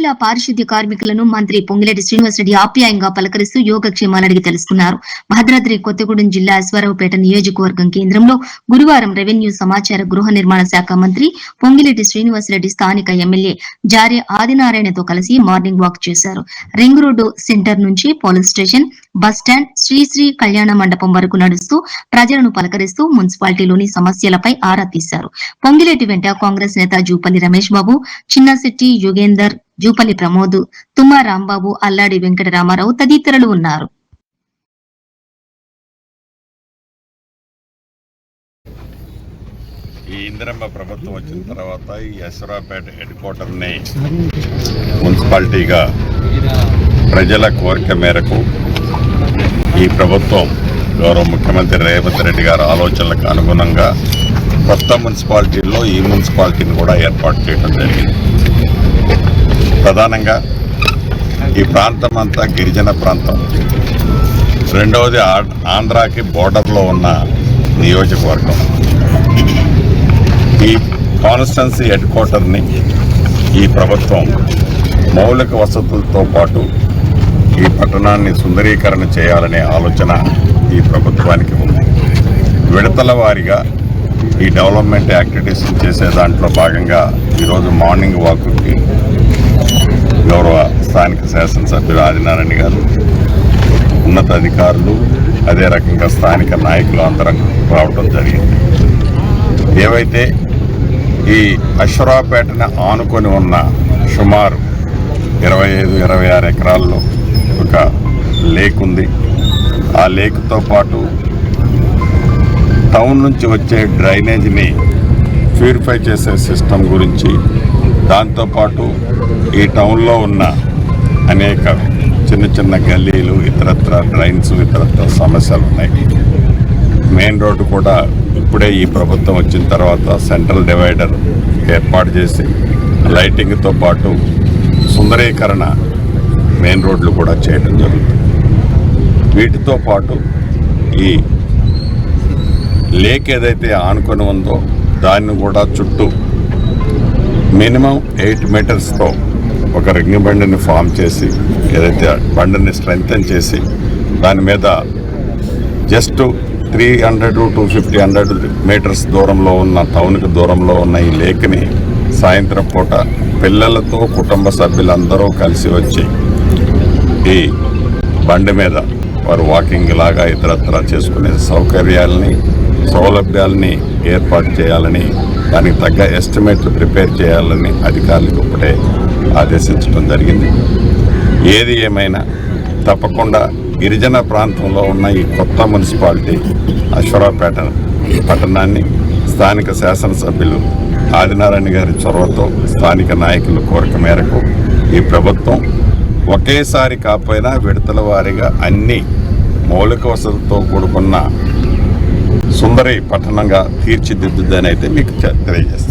మహిళా పారిశుద్ధ్య కార్మికులను మంత్రి పొంగిరెడ్డి శ్రీనివాసరెడ్డి ఆప్యాయంగా పలకరిస్తూ యోగక్షేమాలు అడిగి తెలుసుకున్నారు. భద్రాద్రి కొత్తగూడెం జిల్లా అశ్వారావుపేట నియోజకవర్గం కేంద్రంలో గురువారం రెవెన్యూ సమాచార గృహ నిర్మాణ శాఖ మంత్రి పొంగిరెడ్డి శ్రీనివాసరెడ్డి స్థానిక ఎమ్మెల్యే జారే ఆదినారాయణతో కలిసి మార్నింగ్ వాక్ చేశారు. రింగ్ రోడ్డు సెంటర్ నుంచి police station bus stand Srisri Kalyana Mandapam వరకు నడుస్తూ ప్రజలను పలకరిస్తూ మున్సిపాలిటీలోని సమస్యలపై ఆరా తీశారు. పొంగిరెడ్డి వెంట కాంగ్రెస్ నేత జూపల్లి రమేష్ బాబు చిన్నశెట్టి యుగేందర్ జూపల్లి ప్రమోద్ తుమ్మా రాంబాబు అల్లాడి వెంకట రామారావు తదితరులు ఉన్నారు. ఈ ఇందిరమ్మ ప్రభుత్వం వచ్చిన తర్వాత ఈ యశ్వరాపేట హెడ్ క్వార్టర్ని మున్సిపాలిటీగా ప్రజల కోరిక మేరకు ఈ ప్రభుత్వం గౌరవ ముఖ్యమంత్రి రేవంత్ రెడ్డి గారి ఆలోచనలకు అనుగుణంగా కొత్త మున్సిపాలిటీల్లో ఈ మున్సిపాలిటీని కూడా ఏర్పాటు చేయడం జరిగింది. ప్రధానంగా ఈ ప్రాంతం అంతా గిరిజన ప్రాంతం. రెండవది ఆంధ్రాకి బోర్డర్లో ఉన్న నియోజకవర్గం. ఈ కాన్స్టెన్సీ హెడ్ క్వార్టర్ని ఈ ప్రభుత్వం మౌలిక వసతులతో పాటు ఈ పట్టణాన్ని సుందరీకరణ చేయాలనే ఆలోచన ఈ ప్రభుత్వానికి ఉంది. విడతల వారీగా ఈ డెవలప్మెంట్ యాక్టివిటీస్ చేసే దాంట్లో భాగంగా ఈరోజు మార్నింగ్ వాక్కి గౌరవ స్థానిక శాసనసభ్యులు ఆదినారాయణ గారు ఉన్నత అధికారులు అదే రకంగా స్థానిక నాయకులు అందరం రావడం జరిగింది. ఏవైతే ఈ అశ్వరాపేటను ఆనుకొని ఉన్న సుమారు ఇరవై ఐదు ఇరవై ఆరు ఎకరాల్లో ఒక లేక్ ఉంది. ఆ లేక్తో పాటు టౌన్ నుంచి వచ్చే డ్రైనేజీని ప్యూరిఫై చేసే సిస్టమ్ గురించి దాంతోపాటు ఈ టౌన్లో ఉన్న అనేక చిన్న చిన్న గల్లీలు ఇతరత్ర డ్రైన్స్ ఇతరత్ర సమస్యలు ఉన్నాయి. మెయిన్ రోడ్డు కూడా ఇప్పుడే ఈ ప్రభుత్వం వచ్చిన తర్వాత సెంట్రల్ డివైడర్ ఏర్పాటు చేసి లైటింగ్తో పాటు సుందరీకరణ మెయిన్ రోడ్లు కూడా చేయడం జరుగుతుంది. వీటితో పాటు ఈ లేక్ ఏదైతే ఆనుకొని ఉందో దాన్ని కూడా చుట్టూ మినిమం ఎయిట్ మీటర్స్తో ఒక రింగ్ బండిని ఫామ్ చేసి ఏదైతే బండిని స్ట్రెంగ్తన్ చేసి దాని మీద just three hundred two fifty hundred metres దూరంలో ఉన్న టౌన్కి దూరంలో ఉన్న ఈ లేక్ని సాయంత్రం పూట పిల్లలతో కుటుంబ సభ్యులందరూ కలిసి వచ్చి ఈ బండి మీద వారు వాకింగ్ లాగా ఇతరత్ర చేసుకునే సౌకర్యాలని సౌలభ్యాలని ఏర్పాటు చేయాలని దానికి తగ్గ ఎస్టిమేట్లు ప్రిపేర్ చేయాలని అధికారులకు ఇప్పుడే ఆదేశించడం జరిగింది. ఏది ఏమైనా తప్పకుండా గిరిజన ప్రాంతంలో ఉన్న ఈ కొత్త మున్సిపాలిటీ అశ్వరాపేట పట్టణాన్ని స్థానిక శాసనసభ్యులు ఆదినారాయణ గారి చొరవతో స్థానిక నాయకుల కోరిక మేరకు ఈ ప్రభుత్వం ఒకేసారి కాకపోయినా విడతల వారీగా అన్ని మౌలిక వసతులతో కూడుకున్న సుందరి పట్టణంగా తీర్చిదిద్దుదని అయితే మీకు తెలియజేస్తాను